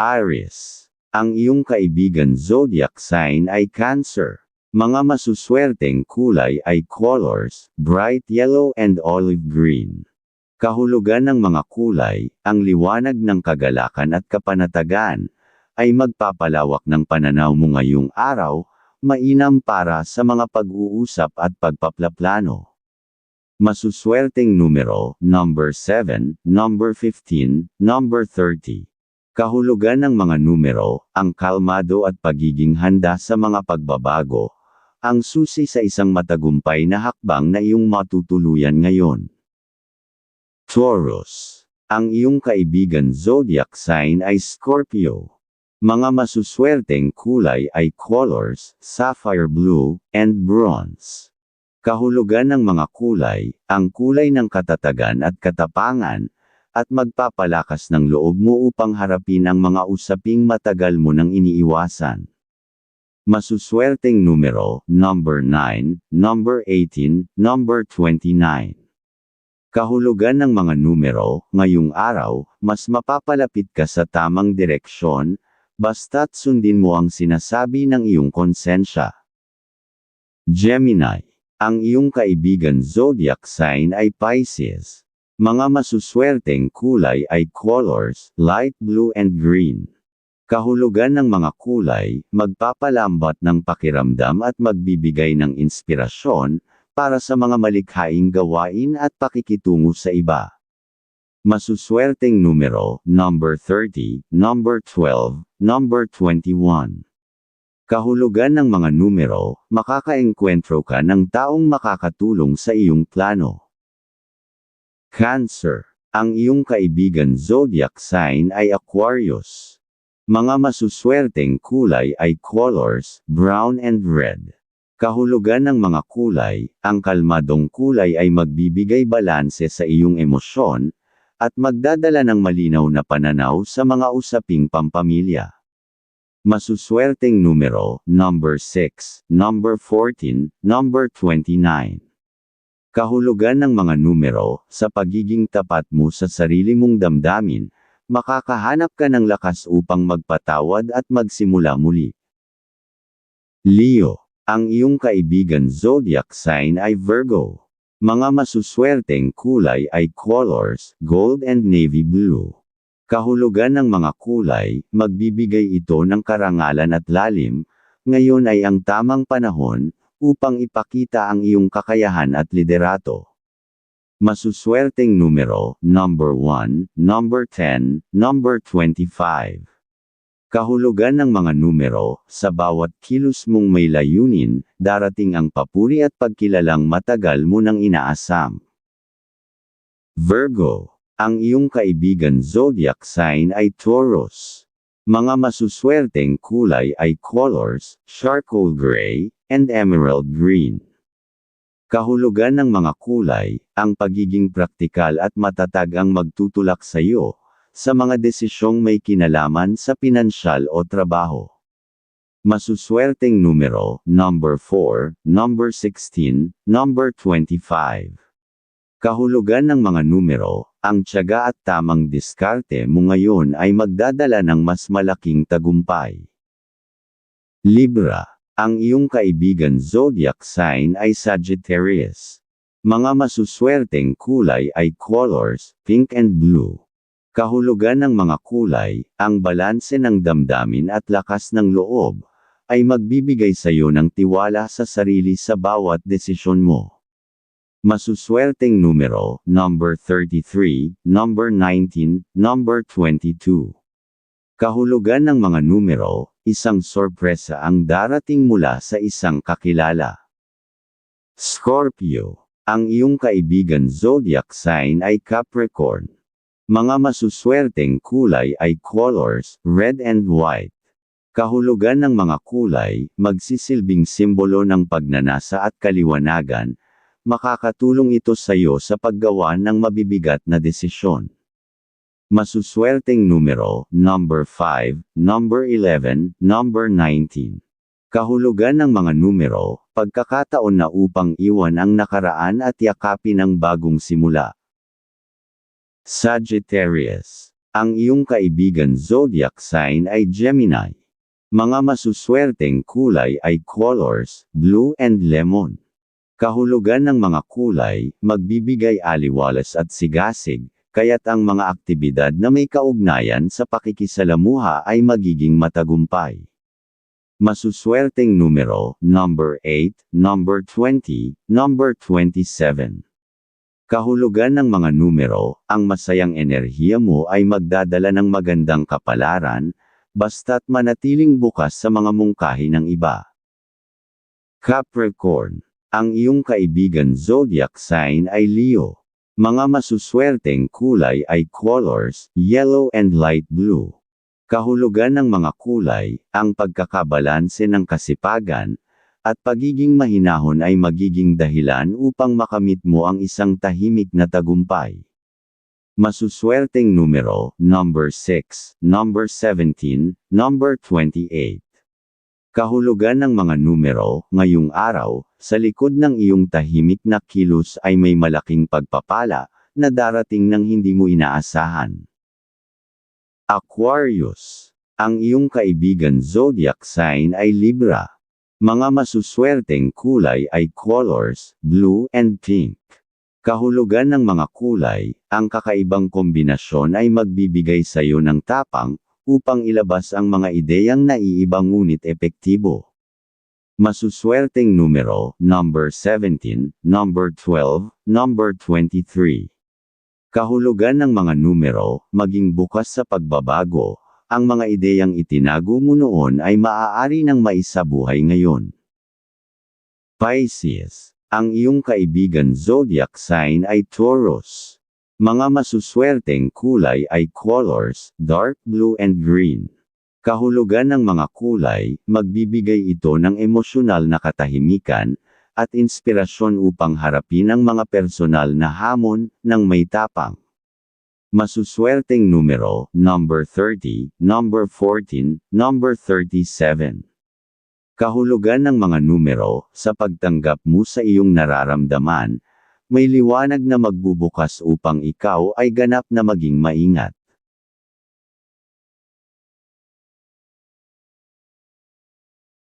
Aries. Ang iyong kaibigan zodiac sign ay Cancer. Mga masuswerteng kulay ay colors, bright yellow and olive green. Kahulugan ng mga kulay, ang liwanag ng kagalakan at kapanatagan, ay magpapalawak ng pananaw mo ngayong araw, mainam para sa mga pag-uusap at pagpaplaplano. Masuswerteng numero, number 7, number 15, number 30. Kahulugan ng mga numero, ang kalmado at pagiging handa sa mga pagbabago, ang susi sa isang matagumpay na hakbang na iyong matutuluyan ngayon. Taurus. Ang iyong kaibigan zodiac sign ay Scorpio. Mga masuswerteng kulay ay colors, sapphire blue, and bronze. Kahulugan ng mga kulay, ang kulay ng katatagan at katapangan, at magpapalakas ng loob mo upang harapin ang mga usaping matagal mo nang iniiwasan. Masuswerteng numero, number 9, number 18, number 29. Kahulugan ng mga numero, ngayong araw, mas mapapalapit ka sa tamang direksyon, basta't sundin mo ang sinasabi ng iyong konsensya. Gemini. Ang iyong kaibigan zodiac sign ay Pisces. Mga masuswerteng kulay ay colors, light blue and green. Kahulugan ng mga kulay, magpapalambat ng pakiramdam at magbibigay ng inspirasyon, para sa mga malikhaing gawain at pakikitungo sa iba. Masuswerteng numero, number 30, number 12, number 21. Kahulugan ng mga numero, makakaengkwentro ka ng taong makakatulong sa iyong plano. Cancer. Ang iyong kaibigan zodiac sign ay Aquarius. Mga masuswerteng kulay ay colors, brown and red. Kahulugan ng mga kulay, ang kalmadong kulay ay magbibigay balanse sa iyong emosyon, at magdadala ng malinaw na pananaw sa mga usaping pampamilya. Masuswerteng numero, number 6, number 14, number 29. Kahulugan ng mga numero, sa pagiging tapat mo sa sarili mong damdamin, makakahanap ka ng lakas upang magpatawad at magsimula muli. Leo ang iyong kaibigan zodiac sign ay Virgo. Mga masuswerteng kulay ay colors, gold and navy blue. Kahulugan ng mga kulay, magbibigay ito ng karangalan at lalim, ngayon ay ang tamang panahon, upang ipakita ang iyong kakayahan at liderato. Masuswerteng numero, number 1, number 10, number 25. Kahulugan ng mga numero, sa bawat kilos mong may layunin, darating ang papuri at pagkilalang matagal mo nang inaasam. Virgo. Ang iyong kaibigan zodiac sign ay Taurus. Mga masuswerteng kulay ay colors, charcoal gray, and emerald green. Kahulugan ng mga kulay, ang pagiging praktikal at matatag ang magtutulak sa iyo, sa mga desisyong may kinalaman sa pinansyal o trabaho. Masuswerteng numero, number 4, number 16, number 25. Kahulugan ng mga numero, ang tiyaga at tamang diskarte mo ngayon ay magdadala ng mas malaking tagumpay. Libra. Ang iyong kaibigan zodiac sign ay Sagittarius. Mga masuswerteng kulay ay colors, pink and blue. Kahulugan ng mga kulay, ang balanse ng damdamin at lakas ng loob, ay magbibigay sa iyo ng tiwala sa sarili sa bawat desisyon mo. Masuswerteng numero, number 33, number 19, number 22. Kahulugan ng mga numero, isang sorpresa ang darating mula sa isang kakilala. Scorpio. Ang iyong kaibigan zodiac sign ay Capricorn. Mga masuswerteng kulay ay colors, red and white. Kahulugan ng mga kulay, magsisilbing simbolo ng pagnanasa at kaliwanagan, makakatulong ito sa iyo sa paggawa ng mabibigat na desisyon. Masuswerteng numero, number 5, number 11, number 19. Kahulugan ng mga numero, pagkakataon na upang iwan ang nakaraan at yakapin ang bagong simula. Sagittarius. Ang iyong kaibigan zodiac sign ay Gemini. Mga masuswerteng kulay ay colors, blue and lemon. Kahulugan ng mga kulay, magbibigay aliwalas at sigasig, kaya't ang mga aktibidad na may kaugnayan sa pakikisalamuha ay magiging matagumpay. Masuswerteng numero, number 8, number 20, number 27. Kahulugan ng mga numero, ang masayang enerhiya mo ay magdadala ng magandang kapalaran, basta't manatiling bukas sa mga mungkahi ng iba. Capricorn. Ang iyong kaibigan zodiac sign ay Leo. Mga masuswerteng kulay ay colors, yellow and light blue. Kahulugan ng mga kulay, ang pagkakabalanse ng kasipagan, at pagiging mahinahon ay magiging dahilan upang makamit mo ang isang tahimik na tagumpay. Masuswerteng numero, number 6, number 17, number 28. Kahulugan ng mga numero, ngayong araw, sa likod ng iyong tahimik na kilos ay may malaking pagpapala, na darating ng hindi mo inaasahan. Aquarius. Ang iyong kaibigan zodiac sign ay Libra. Mga masuswerteng kulay ay colors, blue and pink. Kahulugan ng mga kulay, ang kakaibang kombinasyon ay magbibigay sa iyo ng tapang, upang ilabas ang mga ideyang naiiba ngunit epektibo. Masuswerteng numero, number 17, number 12, number 23. Kahulugan ng mga numero, maging bukas sa pagbabago, ang mga ideyang itinago mo noon ay maaari ng maisabuhay ngayon. Pisces. Ang iyong kaibigan zodiac sign ay Taurus. Mga masuswerteng kulay ay colors, dark blue and green. Kahulugan ng mga kulay, magbibigay ito ng emosyonal na katahimikan, at inspirasyon upang harapin ang mga personal na hamon, ng may tapang. Masuswerteng numero, number 30, number 14, number 37. Kahulugan ng mga numero, sa pagtanggap mo sa iyong nararamdaman, may liwanag na magbubukas upang ikaw ay ganap na maging maingat.